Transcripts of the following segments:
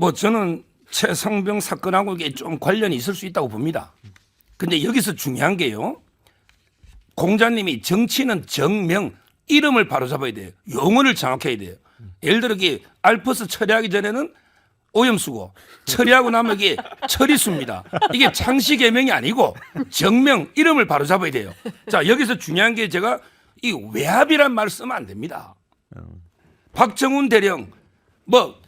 뭐 저는 최성병 사건하고 이게 좀 관련이 있을 수 있다고 봅니다. 근데 여기서 중요한 게요. 공자님이 정치는 정명 이름을 바로 잡아야 돼요. 용어를 정확해야 돼요. 예를 들어 알프스 처리하기 전에는 오염수고 처리하고 나면 이게 처리수입니다. 이게 창씨 개명이 아니고 정명 이름을 바로 잡아야 돼요. 자 여기서 중요한 게 제가 이 외압이란 말을 쓰면 안 됩니다. 박정훈 대령 뭐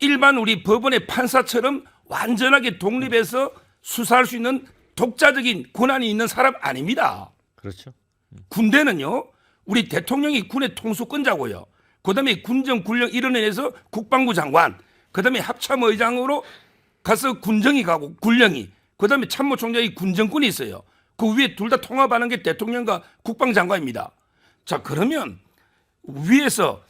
일반 우리 법원의 판사처럼 완전하게 독립해서 수사할 수 있는 독자적인 권한이 있는 사람 아닙니다. 그렇죠. 군대는요, 우리 대통령이 군의 통수권자고요. 그 다음에 군정, 군령 이런 애에서 국방부 장관, 그 다음에 합참의장으로 가서 군정이 가고, 군령이, 그 다음에 참모총장이 군정군이 있어요. 그 위에 둘 다 통합하는 게 대통령과 국방장관입니다. 자, 그러면 위에서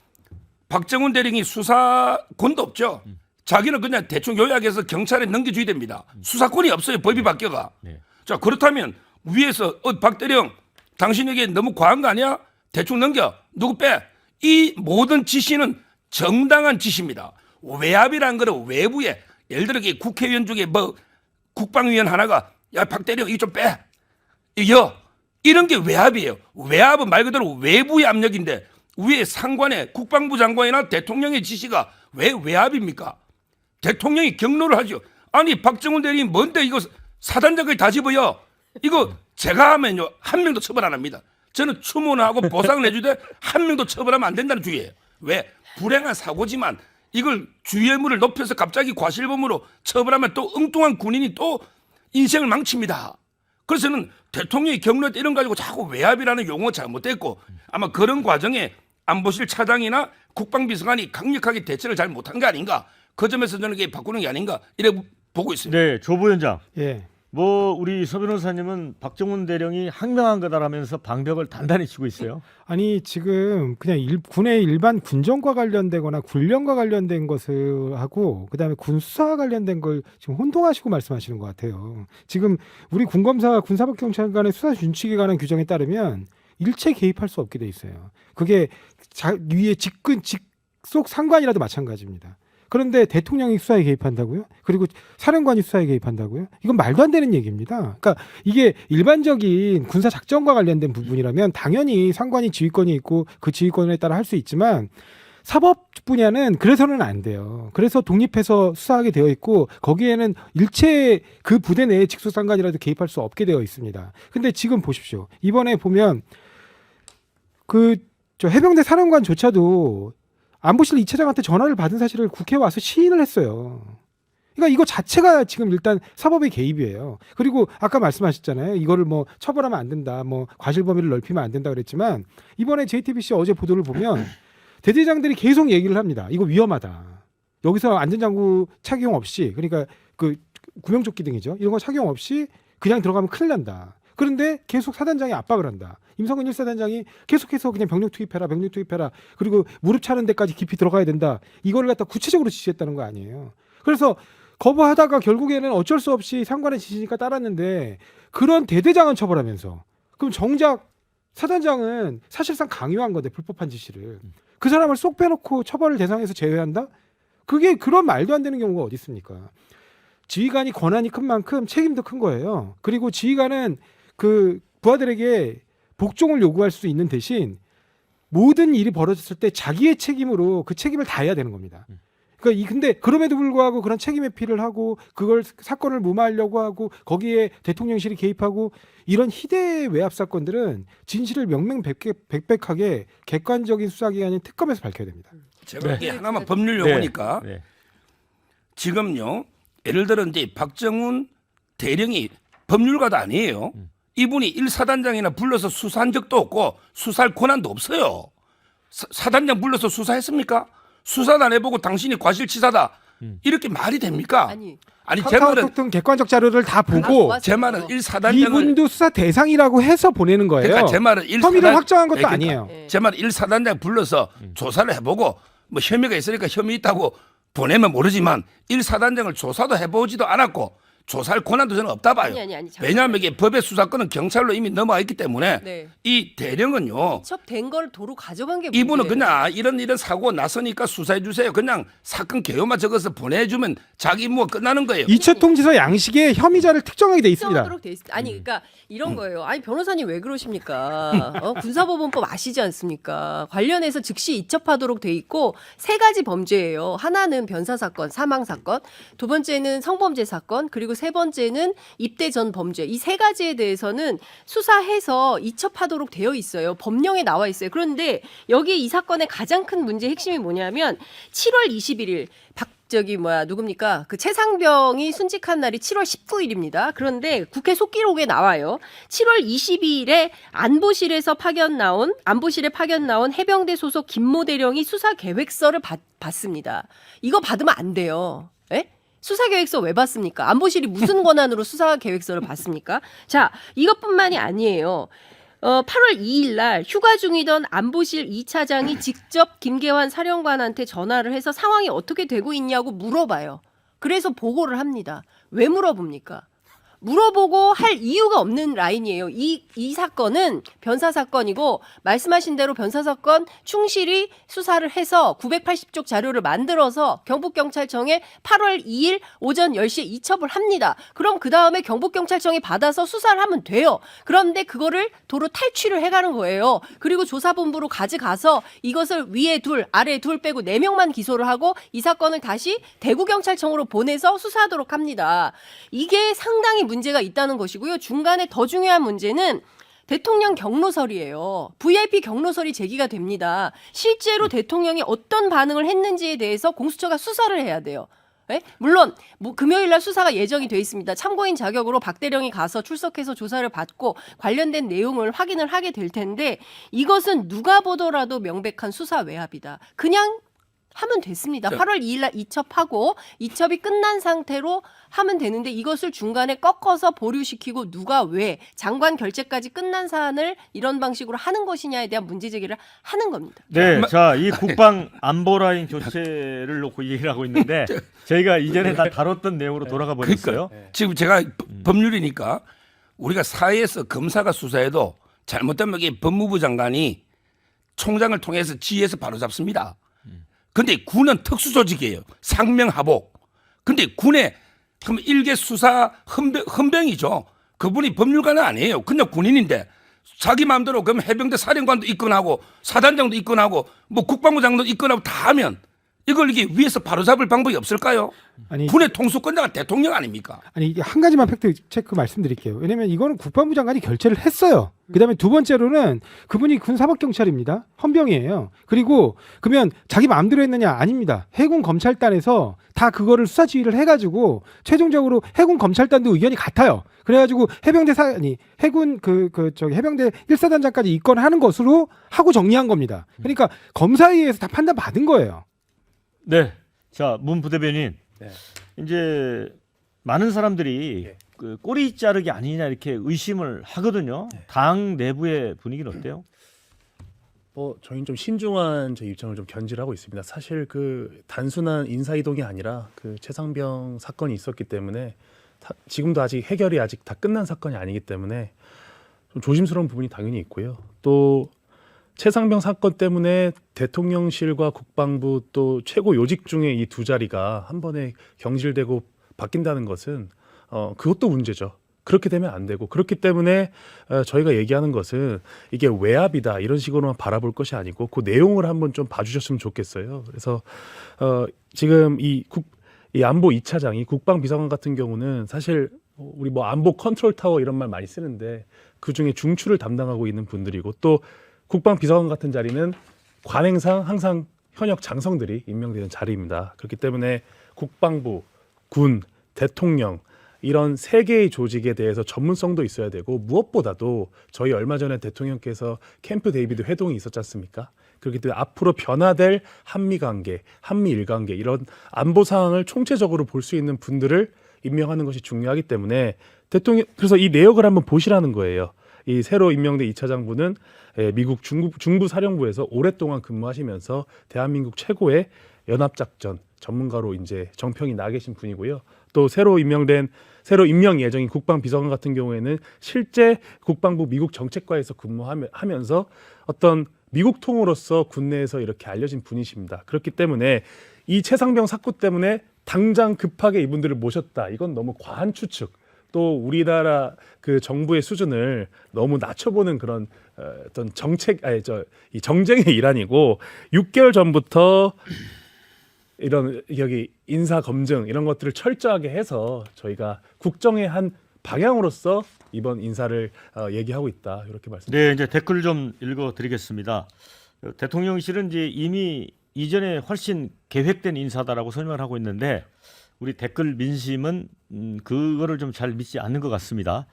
박정훈 대령이 수사권도 없죠. 자기는 그냥 대충 요약해서 경찰에 넘겨줘야 됩니다. 수사권이 없어요. 법이 바뀌어가. 네. 자 그렇다면 위에서 어, 박 대령 당신에게 너무 과한 거 아니야? 대충 넘겨. 누구 빼? 이 모든 지시는 정당한 지시입니다. 외압이라는 거는 외부에 예를 들어 국회의원 중에 뭐 국방위원 하나가 야 박 대령 이거 좀 빼. 이거 이런 게 외압이에요. 외압은 말 그대로 외부의 압력인데 위에 상관의 국방부 장관이나 대통령의 지시가 왜 외압입니까? 대통령이 경로를 하죠. 아니 박정훈 대리인 뭔데 이거 사단장까지 다 집어요. 이거 제가 하면요 한 명도 처벌 안 합니다. 저는 추모하고 보상을 해주되 한 명도 처벌하면 안 된다는 주의예요. 왜 불행한 사고지만 이걸 주의의무를 높여서 갑자기 과실범으로 처벌하면 또 엉뚱한 군인이 또 인생을 망칩니다. 그래서는 대통령이 경로에 이런 가지고 자꾸 외압이라는 용어 잘못됐고 아마 그런 과정에 안보실 차장이나 국방비서관이 강력하게 대처를 잘 못한 게 아닌가 그 점에서 저는 이게 바꾸는 게 아닌가 이래 보고 있습니다. 네, 조 부위원장. 예. 뭐 우리 서 변호사님은 박정훈 대령이 항명한 거다라면서 방벽을 단단히 치고 있어요. 아니 지금 그냥 일, 군의 일반 군정과 관련되거나 군령과 관련된 것을 하고 그다음에 군 수사와 관련된 걸 지금 혼동하시고 말씀하시는 것 같아요. 지금 우리 군검사 군사법경찰관의 수사 준칙에 관한 규정에 따르면 일체 개입할 수 없게 돼 있어요. 그게 자, 위에 직근 직속 상관이라도 마찬가지입니다. 그런데 대통령이 수사에 개입한다고요? 그리고 사령관이 수사에 개입한다고요? 이건 말도 안 되는 얘기입니다. 그러니까 이게 일반적인 군사 작전과 관련된 부분이라면 당연히 상관이 지휘권이 있고 그 지휘권에 따라 할 수 있지만 사법 분야는 그래서는 안 돼요. 그래서 독립해서 수사하게 되어 있고 거기에는 일체 그 부대 내에 직속 상관이라도 개입할 수 없게 되어 있습니다. 근데 지금 보십시오. 이번에 보면 그 저 해병대 사령관조차도 안보실 이차장한테 전화를 받은 사실을 국회에 와서 시인을 했어요. 그러니까 이거 자체가 지금 일단 사법의 개입이에요. 그리고 아까 말씀하셨잖아요. 이거를 뭐 처벌하면 안 된다. 뭐 과실 범위를 넓히면 안 된다 그랬지만 이번에 JTBC 어제 보도를 보면 대대장들이 계속 얘기를 합니다. 이거 위험하다. 여기서 안전장구 착용 없이 그러니까 그 구명조끼 등이죠. 이런 거 착용 없이 그냥 들어가면 큰일 난다. 그런데 계속 사단장이 압박을 한다. 임성근 1사단장이 계속해서 그냥 병력 투입해라, 병력 투입해라. 그리고 무릎 차는 데까지 깊이 들어가야 된다. 이거를 갖다 구체적으로 지시했다는 거 아니에요. 그래서 거부하다가 결국에는 어쩔 수 없이 상관의 지시니까 따랐는데 그런 대대장은 처벌하면서 그럼 정작 사단장은 사실상 강요한 건데 불법한 지시를 그 사람을 쏙 빼놓고 처벌을 대상에서 제외한다? 그게 그런 말도 안 되는 경우가 어디 있습니까? 지휘관이 권한이 큰 만큼 책임도 큰 거예요. 그리고 지휘관은 그 부하들에게 복종을 요구할 수 있는 대신 모든 일이 벌어졌을 때 자기의 책임으로 그 책임을 다해야 되는 겁니다. 그러니까 이 근데 그럼에도 불구하고 그런 책임 회피를 하고 그걸 사건을 무마하려고 하고 거기에 대통령실이 개입하고 이런 희대의 외압 사건들은 진실을 명명백백 하게 객관적인 수사기관인 특검에서 밝혀야 됩니다. 제가 네. 이게 하나만 법률 네, 용어니까 네. 지금요 예를 들어 이제 박정훈 대령이 법률가도 아니에요. 이분이 일사단장이나 불러서 수사한 적도 없고 수사할 권한도 없어요. 사, 사단장 불러서 수사했습니까? 수사도 안 해보고 당신이 과실치사다. 이렇게 말이 됩니까? 아니 아니 제 말은 카카오톡 등 객관적 자료를 다 보고 맞- 제 말은 일사단장을 이분도 수사 대상이라고 해서 보내는 거예요. 그러니까 제 말은 일 혐의를 사단- 확정한 것도 그러니까 아니에요. 예. 제 말은 일사단장 불러서 조사를 해보고 뭐 혐의가 있으니까 혐의 있다고 보내면 모르지만 일사단장을 조사도 해보지도 않았고 조사할 권한도 저는 없다 봐요. 아니 아니 아니. 잠깐만요. 왜냐하면 이게 법의 수사권은 경찰로 이미 넘어와 있기 때문에 네. 이 대령은요. 이첩된 걸 도로 가져간 게 이분은 문제예요. 그냥 이런 이런 사고 났으니까 수사해 주세요. 그냥 사건 개요만 적어서 보내주면 자기 임무가 끝나는 거예요. 이첩 통지서 양식에 혐의자를 특정하게 돼 있습니다. 특정하도록 돼 있... 아니 그러니까 이런 거예요. 아니 변호사님 왜 그러십니까? 어, 군사법원법 아시지 않습니까? 관련해서 즉시 이첩하도록 돼 있고 세 가지 범죄예요. 하나는 변사 사건, 사망 사건, 두 번째는 성범죄 사건, 그리고 세 번째는 입대 전 범죄. 이 세 가지에 대해서는 수사해서 이첩하도록 되어 있어요. 법령에 나와 있어요. 그런데 여기 이 사건의 가장 큰 문제 핵심이 뭐냐면 7월 21일 박 저기 뭐야 누굽니까 그 최상병이 순직한 날이 7월 19일입니다. 그런데 국회 속기록에 나와요. 7월 22일에 안보실에서 파견 나온 안보실에 파견 나온 해병대 소속 김모 대령이 수사 계획서를 받, 받습니다. 이거 받으면 안 돼요. 예? 수사 계획서 왜 받습니까? 안보실이 무슨 권한으로 수사 계획서를 받습니까? 자, 이것뿐만이 아니에요. 어, 8월 2일 날 휴가 중이던 안보실 2차장이 직접 김계환 사령관한테 전화를 해서 상황이 어떻게 되고 있냐고 물어봐요. 그래서 보고를 합니다. 왜 물어봅니까? 물어보고 할 이유가 없는 라인이에요. 이, 이 사건은 변사 사건이고 말씀하신 대로 변사 사건 충실히 수사를 해서 980쪽 자료를 만들어서 경북경찰청에 8월 2일 오전 10시에 이첩을 합니다. 그럼 그 다음에 경북경찰청이 받아서 수사를 하면 돼요. 그런데 그거를 도로 탈취를 해가는 거예요. 그리고 조사본부로 가져가서 이것을 위에 둘, 아래 둘 빼고 네명만 기소를 하고 이 사건을 다시 대구경찰청으로 보내서 수사하도록 합니다. 이게 상당히 문 제가 있다는 것이고요. 중간에 더 중요한 문제는 대통령 경로설이에요. VIP 경로설이 제기가 됩니다. 실제로 대통령이 어떤 반응을 했는지에 대해서 공수처가 수사를 해야 돼요. 예? 물론 뭐 금요일 날 수사가 예정이 돼 있습니다. 참고인 자격으로 박 대령이 가서 출석해서 조사를 받고 관련된 내용을 확인을 하게 될 텐데 이것은 누가 보더라도 명백한 수사 외압이다. 그냥 하면 됐습니다. 자. 8월 2일 날 이첩하고 이첩이 끝난 상태로 하면 되는데 이것을 중간에 꺾어서 보류시키고 누가 왜 장관 결재까지 끝난 사안을 이런 방식으로 하는 것이냐에 대한 문제 제기를 하는 겁니다. 네, 마- 자, 이 국방 안보 라인 교체를 놓고 얘기를 하고 있는데 저희가 이전에 다 다뤘던 내용으로 돌아가 버렸어요. 그러니까 지금 제가 법- 법률이니까 우리가 사회에서 검사가 수사해도 잘못되면 이게 법무부 장관이 총장을 통해서 지휘해서 바로 잡습니다. 근데 군은 특수조직이에요. 상명하복. 근데 군의 그럼 일개 수사 헌병, 헌병이죠. 그분이 법률가는 아니에요. 그냥 군인인데 자기 마음대로 그럼 해병대 사령관도 입건하고 사단장도 입건하고 뭐 국방부 장도 입건하고 다 하면 이걸 이게 위에서 바로 잡을 방법이 없을까요? 아니 군의 통수권자가 대통령 아닙니까? 아니 이게 한 가지만 팩트 체크 말씀드릴게요. 왜냐면 이거는 국방부 장관이 결재를 했어요. 그다음에 두 번째로는 그분이 군 사법 경찰입니다. 헌병이에요. 그리고 그러면 자기 마음대로 했느냐 아닙니다. 해군 검찰단에서 다 그거를 수사 지휘를 해가지고 최종적으로 해군 검찰단도 의견이 같아요. 그래가지고 해병대 사 아니 해군 그 그 저기 해병대 1사단장까지 입건하는 것으로 하고 정리한 겁니다. 그러니까 검사에 의해서 다 판단 받은 거예요. 네. 자, 문 부대변인. 네. 이제 많은 사람들이 예. 그 꼬리 자르기 아니냐 이렇게 의심을 하거든요. 당 내부의 분위기는 어때요? 뭐 저희는 좀 신중한 저 입장을 좀 견지하고 있습니다. 사실 그 단순한 인사 이동이 아니라 그 최상병 사건이 있었기 때문에 다- 지금도 아직 해결이 아직 다 끝난 사건이 아니기 때문에 좀 조심스러운 부분이 당연히 있고요. 또 최상병 사건 때문에 대통령실과 국방부 또 최고 요직 중에 이 두 자리가 한 번에 경질되고 바뀐다는 것은 어 그것도 문제죠. 그렇게 되면 안 되고 그렇기 때문에 어, 저희가 얘기하는 것은 이게 외압이다 이런 식으로만 바라볼 것이 아니고 그 내용을 한번 좀 봐주셨으면 좋겠어요. 그래서 어, 지금 이 국 이 안보 이차장이 국방 비서관 같은 경우는 사실 우리 뭐 안보 컨트롤 타워 이런 말 많이 쓰는데 그 중에 중추를 담당하고 있는 분들이고 또 국방 비서관 같은 자리는 관행상 항상 현역 장성들이 임명되는 자리입니다. 그렇기 때문에 국방부, 군, 대통령 이런 세 개의 조직에 대해서 전문성도 있어야 되고 무엇보다도 저희 얼마 전에 대통령께서 캠프 데이비드 회동이 있었지 않습니까? 그렇기 때문에 앞으로 변화될 한미 관계, 한미 일 관계 이런 안보 상황을 총체적으로 볼 수 있는 분들을 임명하는 것이 중요하기 때문에 대통령 그래서 이 내역을 한번 보시라는 거예요. 이 새로 임명된 이 차장분은 에, 미국 중부, 중부 사령부에서 오랫동안 근무하시면서 대한민국 최고의 연합작전 전문가로 이제 정평이 나 계신 분이고요. 또 새로 임명된 새로 임명 예정인 국방비서관 같은 경우에는 실제 국방부 미국 정책과에서 근무하면서 어떤 미국 통으로서 국내에서 이렇게 알려진 분이십니다. 그렇기 때문에 이 최상병 사건 때문에 당장 급하게 이분들을 모셨다. 이건 너무 과한 추측. 또 우리나라 그 정부의 수준을 너무 낮춰보는 그런 어, 어떤 정책 아니 저이 정쟁의 일환이고 6개월 전부터 이런 여기 인사 검증 이런 것들을 철저하게 해서 저희가 국정의 한 방향으로서 이번 인사를 어, 얘기하고 있다 이렇게 말씀. 네, 이제 댓글 좀 읽어드리겠습니다. 어, 대통령실은 이제 이미 이전에 훨씬 계획된 인사다라고 설명을 하고 있는데 우리 댓글 민심은 음, 그거를 좀 잘 믿지 않는 것 같습니다.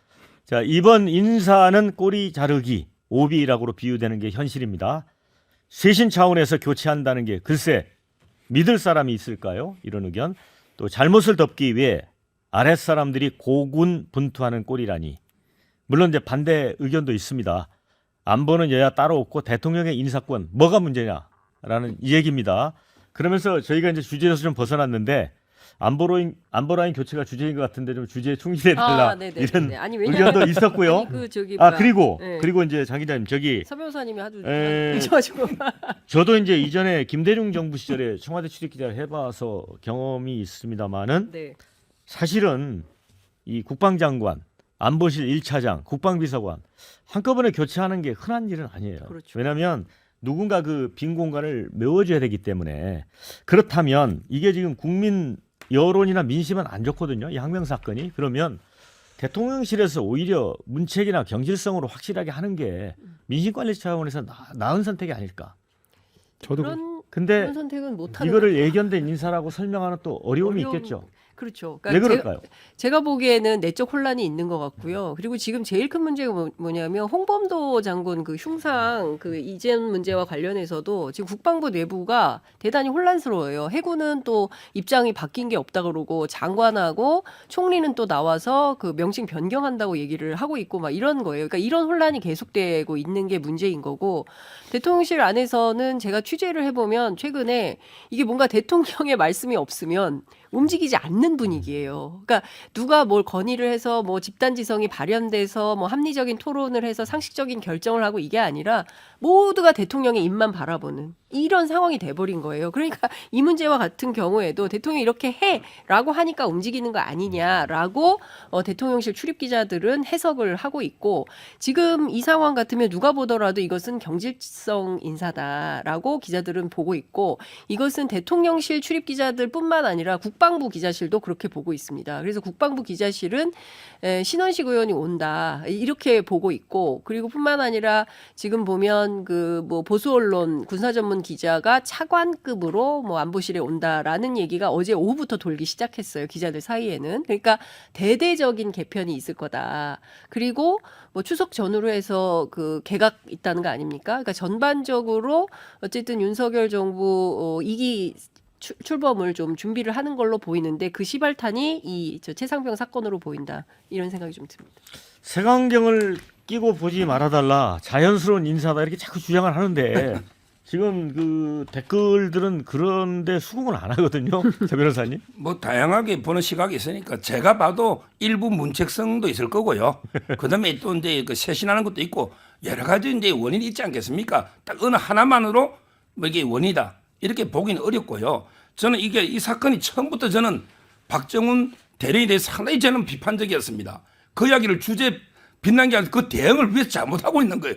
자 이번 인사는 꼬리 자르기 오비라고로 비유되는 게 현실입니다. 쇄신 차원에서 교체한다는 게 글쎄 믿을 사람이 있을까요? 이런 의견. 또 잘못을 덮기 위해 아랫 사람들이 고군 분투하는 꼴이라니. 물론 이제 반대 의견도 있습니다. 안보는 여야 따로 없고 대통령의 인사권 뭐가 문제냐라는 이 얘기입니다. 그러면서 저희가 이제 주제에서 좀 벗어났는데 안보로인 안보라인 교체가 주제인 것 같은데 좀 주제에 충실해 달라 아, 네네. 이런 아니 왜냐면 의견도 있었고요. 아니, 그 저기 아 뭐야. 그리고 네. 그리고 이제 장 기자님 저기 서 변호사님이 하도 에. 늦어가지고 저도 이제 이전에 김대중 정부 시절에 청와대 출입 기자를 해봐서 경험이 있습니다만은 네. 사실은 이 국방장관, 안보실 1차장, 국방비서관 한꺼번에 교체하는 게 흔한 일은 아니에요. 그렇죠. 왜냐하면 누군가 그 빈 공간을 메워줘야 되기 때문에 그렇다면 이게 지금 국민 여론이나 민심은 안 좋거든요. 이 항명 사건이 그러면 대통령실에서 오히려 문책이나 경질성으로 확실하게 하는 게 민심 관리 차원에서 나, 나은 선택이 아닐까. 저도 그런 근데 그런 선택은 못 하는 이거를 예견된 인사라고 설명하는 또 어려움이 어려움- 있겠죠. 그렇죠. 왜 그럴까요? 제가, 제가 보기에는 내적 혼란이 있는 것 같고요. 그리고 지금 제일 큰 문제가 뭐- 뭐냐면 홍범도 장군 그 흉상 그 이전 문제와 관련해서도 지금 국방부 내부가 대단히 혼란스러워요. 해군은 또 입장이 바뀐 게 없다 그러고 장관하고 총리는 또 나와서 그 명칭 변경한다고 얘기를 하고 있고 막 이런 거예요. 그러니까 이런 혼란이 계속되고 있는 게 문제인 거고 대통령실 안에서는 제가 취재를 해보면 최근에 이게 뭔가 대통령의 말씀이 없으면 움직이지 않는 분위기예요. 그러니까 누가 뭘 건의를 해서 뭐 집단 지성이 발현돼서 뭐 합리적인 토론을 해서 상식적인 결정을 하고 이게 아니라 모두가 대통령의 입만 바라보는 이런 상황이 돼버린 거예요. 그러니까 이 문제와 같은 경우에도 대통령이 이렇게 해라고 하니까 움직이는 거 아니냐라고 어, 대통령실 출입 기자들은 해석을 하고 있고 지금 이 상황 같으면 누가 보더라도 이것은 경질성 인사다라고 기자들은 보고 있고 이것은 대통령실 출입 기자들뿐만 아니라 국방부 기자실도 그렇게 보고 있습니다. 그래서 국방부 기자실은 에, 신원식 의원이 온다 이렇게 보고 있고 그리고 뿐만 아니라 지금 보면 그 뭐 보수 언론 군사 전문 기자가 차관급으로 뭐 안보실에 온다라는 얘기가 어제 오후부터 돌기 시작했어요 기자들 사이에는 그러니까 대대적인 개편이 있을 거다. 그리고 뭐 추석 전후로 해서 그 개각 있다는 거 아닙니까? 그러니까 전반적으로 어쨌든 윤석열 정부 어, 이기 출- 출범을 좀 준비를 하는 걸로 보이는데 그 시발탄이 이 저 최상병 사건으로 보인다 이런 생각이 좀 듭니다. 색안경을 끼고 보지 말아달라 자연스러운 인사다 이렇게 자꾸 주장을 하는데 지금 그 댓글들은 그런데 수긍을 안 하거든요, 저 변호사님. 뭐 다양하게 보는 시각이 있으니까 제가 봐도 일부 문책성도 있을 거고요. 그다음에 또 이제 그 쇄신하는 것도 있고 여러 가지 이제 원인이 있지 않겠습니까? 딱 어느 하나만으로 뭐 이게 원이다 이렇게 보기는 어렵고요. 저는 이게 이 사건이 처음부터 저는 박정훈 대령에 대해서 상당히 저는 비판적이었습니다. 그 이야기를 주제 빛난 게 아니라 그 대응을 위해서 잘못하고 있는 거예요.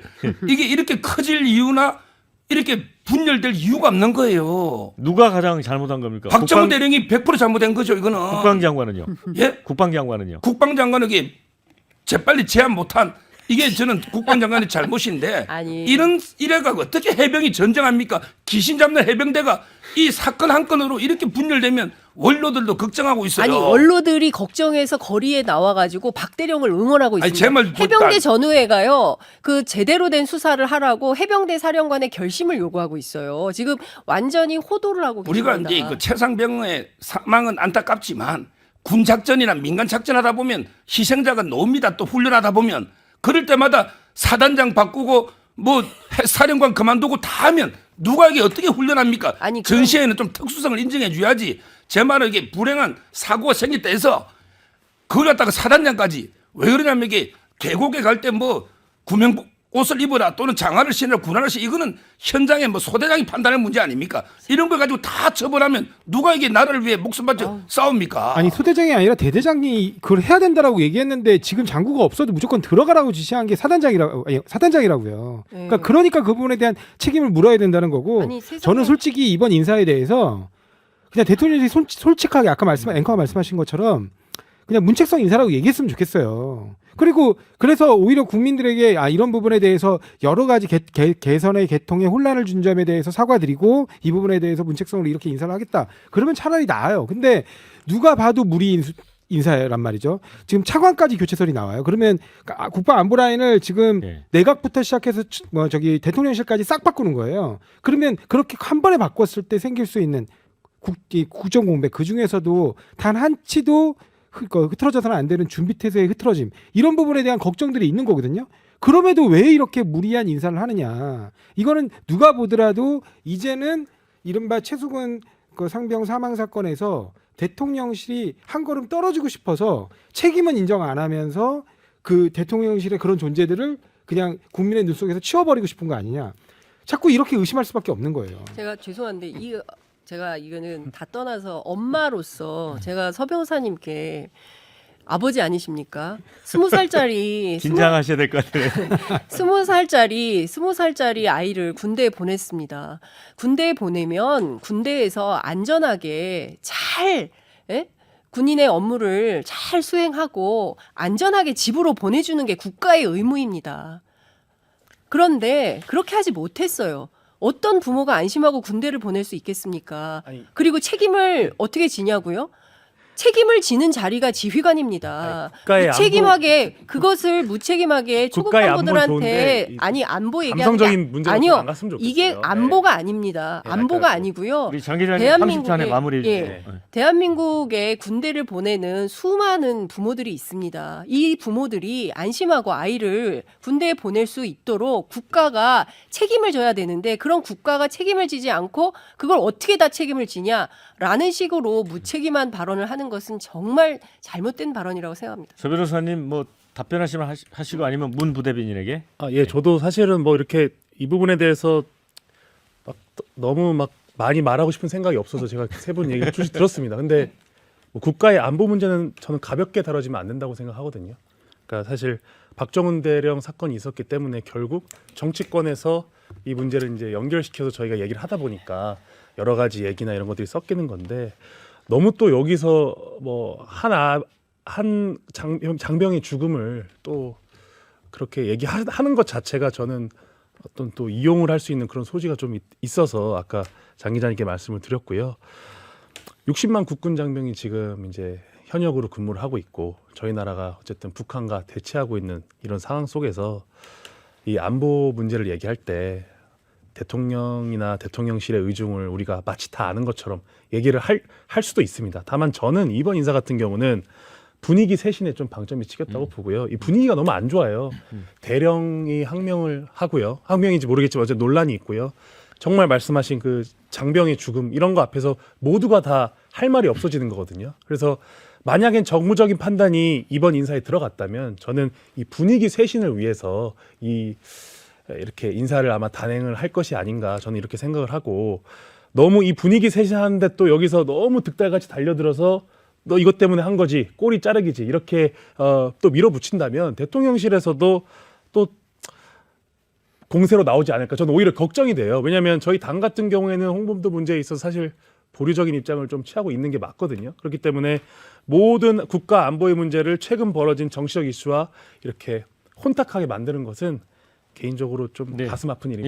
이게 이렇게 커질 이유나 이렇게 분열될 이유가 없는 거예요. 누가 가장 잘못한 겁니까? 박정훈 국방, 대령이 100% 잘못된 거죠, 이거는. 국방장관은요. 예? 국방장관은요. 국방장관에게 재빨리 제안 못한 이게 저는 국방장관의 잘못인데 아니. 이런 이래가 어떻게 해병이 전쟁합니까? 귀신 잡는 해병대가 이 사건 한 건으로 이렇게 분열되면 원로들도 걱정하고 있어요. 아니 원로들이 걱정해서 거리에 나와가지고 박대령을 응원하고 아니, 있습니다. 제말 해병대 다- 전후회가요 그 제대로 된 수사를 하라고 해병대 사령관의 결심을 요구하고 있어요. 지금 완전히 호도를 하고 우리가 계십니다. 이제 그 최상병의 사망은 안타깝지만 군 작전이나 민간 작전하다 보면 희생자가 나옵니다. 또 훈련하다 보면 그럴 때마다 사단장 바꾸고 뭐 해- 사령관 그만두고 다 하면 누가 이게 어떻게 훈련합니까? 아니, 그럼- 전시회는 좀 특수성을 인정해 줘야지. 제 말은 이게 불행한 사고가 생겼다 해서 그걸 갖다가 사단장까지 왜 그러냐면 이게 계곡에 갈 때 뭐 구명 옷을 입어라 또는 장화를 신으라 군화를 신 이거는 현장에 뭐 소대장이 판단할 문제 아닙니까? 이런 걸 가지고 다 처벌하면 누가 이게 나라를 위해 목숨 바쳐 싸웁니까? 아니 소대장이 아니라 대대장이 그걸 해야 된다라고 얘기했는데 지금 장구가 없어도 무조건 들어가라고 지시한 게 사단장이라고 아니, 사단장이라고요. 네. 그러니까 그러니까 그 부분에 대한 책임을 물어야 된다는 거고. 아니, 세상에- 저는 솔직히 이번 인사에 대해서 그냥 대통령이 솔, 솔직하게 아까 말씀 앵커가 말씀하신 것처럼 그냥 문책성 인사라고 얘기했으면 좋겠어요. 그리고 그래서 오히려 국민들에게 아 이런 부분에 대해서 여러 가지 개, 개, 개선의 개통에 혼란을 준 점에 대해서 사과드리고 이 부분에 대해서 문책성으로 이렇게 인사를 하겠다. 그러면 차라리 나아요. 근데 누가 봐도 무리 인수, 인사란 말이죠. 지금 차관까지 교체설이 나와요. 그러면 아, 국방안보 라인을 지금 네. 내각부터 시작해서 치- 뭐 저기 대통령실까지 싹 바꾸는 거예요. 그러면 그렇게 한 번에 바꿨을 때 생길 수 있는 국, 이 국정 공백 그 중에서도 단 한 치도 흐, 그 흐트러져서는 안 되는 준비 태세의 흐트러짐 이런 부분에 대한 걱정들이 있는 거거든요. 그럼에도 왜 이렇게 무리한 인사를 하느냐? 이거는 누가 보더라도 이제는 이른바 최수근 그 상병 사망 사건에서 대통령실이 한 걸음 떨어지고 싶어서 책임은 인정 안 하면서 그 대통령실의 그런 존재들을 그냥 국민의 눈 속에서 치워버리고 싶은 거 아니냐? 자꾸 이렇게 의심할 수밖에 없는 거예요. 제가 죄송한데 이 제가 이거는 다 떠나서 엄마로서 제가 서 변호사님께 아버지 아니십니까? 스무 살짜리 스무 긴장하셔야 될 것 같아요. 스무 살짜리 스무 살짜리 아이를 군대에 보냈습니다. 군대에 보내면 군대에서 안전하게 잘 예? 군인의 업무를 잘 수행하고 안전하게 집으로 보내주는 게 국가의 의무입니다. 그런데 그렇게 하지 못했어요. 어떤 부모가 안심하고 군대를 보낼 수 있겠습니까? 아니. 그리고 책임을 어떻게 지냐고요? 책임을 지는 자리가 지휘관입니다. 아니, 국가의 무책임하게 그것을 무책임하게 초급 국가의 안보는 간부들한테 좋은데 이 아니 안보 얘기하는 감성적인 게 문제로 아니요 안 갔으면 좋겠어요. 이게 네. 안보가 아닙니다. 네, 안보가 아니고요. 우리 장 기자님 대한민국의- 30초 안에 마무리해 예. 주세요. 네. 대한민국에 군대를 보내는 수많은 부모들이 있습니다. 이 부모들이 안심하고 아이를 군대에 보낼 수 있도록 국가가 책임을 져야 되는데 그런 국가가 책임을 지지 않고 그걸 어떻게 다 책임을 지냐라는 식으로 무책임한 발언을 하는 것은 정말 잘못된 발언이라고 생각합니다. 서 변호사님 뭐 답변하시면 하시- 하시고 아니면 문 부대변인에게 아, 예, 저도 사실은 뭐 이렇게 이 부분에 대해서 막 또- 너무 막 많이 말하고 싶은 생각이 없어서 제가 세 분 얘기를 쭉 들었습니다. 근데 뭐 국가의 안보 문제는 저는 가볍게 다뤄지면 안 된다고 생각하거든요. 그러니까 사실 박정훈 대령 사건이 있었기 때문에 결국 정치권에서 이 문제를 이제 연결시켜서 저희가 얘기를 하다 보니까 여러 가지 얘기나 이런 것들이 섞이는 건데 너무 또 여기서 뭐 하나 한 장병, 장병의 죽음을 또 그렇게 얘기하는 것 자체가 저는 어떤 또 이용을 할 수 있는 그런 소지가 좀 있- 있어서 아까 장 기자님께 말씀을 드렸고요. 60만 국군 장병이 지금 이제 현역으로 근무를 하고 있고 저희 나라가 어쨌든 북한과 대치하고 있는 이런 상황 속에서 이 안보 문제를 얘기할 때 대통령이나 대통령실의 의중을 우리가 마치 다 아는 것처럼 얘기를 할, 할 수도 있습니다. 다만 저는 이번 인사 같은 경우는 분위기 쇄신에 좀 방점이 찍혔다고 보고요. 이 분위기가 너무 안 좋아요. 대령이 항명을 하고요. 항명인지 모르겠지만 어제 논란이 있고요. 정말 말씀하신 그 장병의 죽음 이런 거 앞에서 모두가 다 할 말이 없어지는 거거든요. 그래서 만약엔 정무적인 판단이 이번 인사에 들어갔다면 저는 이 분위기 쇄신을 위해서 이 이렇게 인사를 아마 단행을 할 것이 아닌가 저는 이렇게 생각을 하고 너무 이 분위기 쇄신하는데 또 여기서 너무 득달같이 달려들어서 너 이것 때문에 한 거지 꼬리 자르기지 이렇게 어, 또 밀어붙인다면 대통령실에서도 또 공세로 나오지 않을까. 저는 오히려 걱정이 돼요. 왜냐하면 저희 당 같은 경우에는 홍범도 문제에 있어서 사실 보류적인 입장을 좀 취하고 있는 게 맞거든요. 그렇기 때문에 모든 국가 안보의 문제를 최근 벌어진 정치적 이슈와 이렇게 혼탁하게 만드는 것은 개인적으로 좀 네. 가슴 아픈 일입니다.